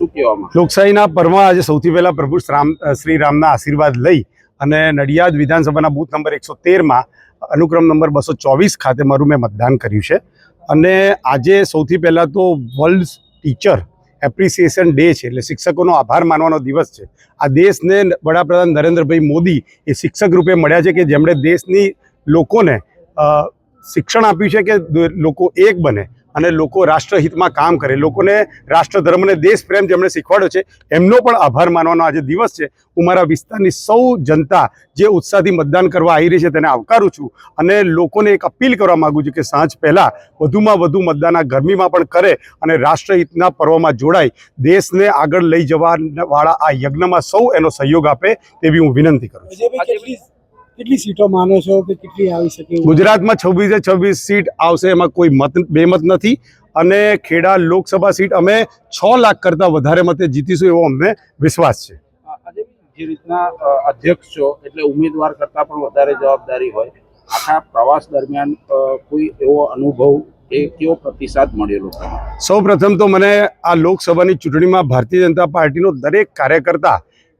શું કહેવામાં? લોકશાહીના પરમાં આજે સૌથી પહેલાં પ્રભુ રામ શ્રી રામના આશીર્વાદ લઈ અને નડિયાદ વિધાનસભાના બૂથ નંબર એકસો તેરમાં અનુક્રમ નંબર બસો ચોવીસ ખાતે મારું મેં મતદાન કર્યું છે. અને આજે સૌથી પહેલાં તો વર્લ્ડ ટીચર એપ્રિસિએશન ડે છે, એટલે શિક્ષકોનો આભાર માનવાનો દિવસ છે. આ દેશને વડાપ્રધાન નરેન્દ્રભાઈ મોદી એ શિક્ષક રૂપે મળ્યા છે કે જેમણે દેશની લોકોને શિક્ષણ આપ્યું છે કે લોકો એક બને. અને લોકો રાષ્ટ્રહિતમાં કામ કરે. લોકોને રાષ્ટ્રધર્મને દેશ પ્રેમ જેમણે શીખવાડ્યો છે, એમનો પણ આભાર માનવાનો આજે દિવસ છે. હું મારા વિસ્તારની સૌ જનતા જે ઉત્સાહથી મતદાન કરવા આવી રહી છે તેને આવકારું છું અને લોકોને એક અપીલ કરવા માગું છું કે સાંજ પહેલાં વધુમાં વધુ મતદાન આ ગરમીમાં પણ કરે અને રાષ્ટ્રહિતના પર્વમાં જોડાય. દેશને આગળ લઈ જવા વાળા આ યજ્ઞમાં સૌ એનો સહયોગ આપે તેવી હું વિનંતી કરું છું. કેટલી સીટો માનો છો કે કેટલી આવી શકે ગુજરાતમાં છવ્વીસે છવ્વીસ સીટ આવશે એમાં કોઈ મત બેમત નથી. અને ખેડા લોકસભા સીટ અમે છ લાખ કરતાં વધારે મતે જીતીશું એવો અમને વિશ્વાસ છે. જે રીતના અધ્યક્ષ છો એટલે ઉમેદવાર કરતાં પણ વધારે જવાબદારી હોય આખા પ્રવાસ દરમિયાન કોઈ એવો અનુભવ એ કેવો પ્રતિસાદ મળેલો સૌ પ્રથમ તો મને આ લોકસભાની ચૂંટણીમાં ભારતીય જનતા પાર્ટીનો દરેક કાર્યકર્તા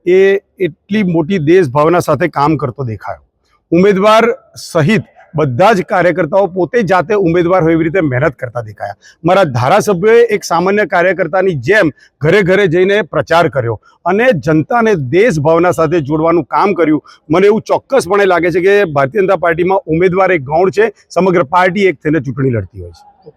એ એટલી મોટી દેશભાવના સાથે કામ કરતો દેખાયો. ઉમેદવાર સહિત બધા જ કાર્યકર્તાઓ પોતે જાતે ઉમેદવાર હોય એવી રીતે મહેનત કરતા દેખાયા. મારા ધારાસભ્યોએ એક સામાન્ય કાર્યકર્તાની જેમ ઘરે ઘરે જઈને પ્રચાર કર્યો અને જનતાને દેશ ભાવના સાથે જોડવાનું કામ કર્યું. મને એવું ચોક્કસપણે લાગે છે કે ભારતીય જનતા પાર્ટીમાં ઉમેદવાર એક ગૌણ છે, સમગ્ર પાર્ટી એક થઈને ચૂંટણી લડતી હોય છે.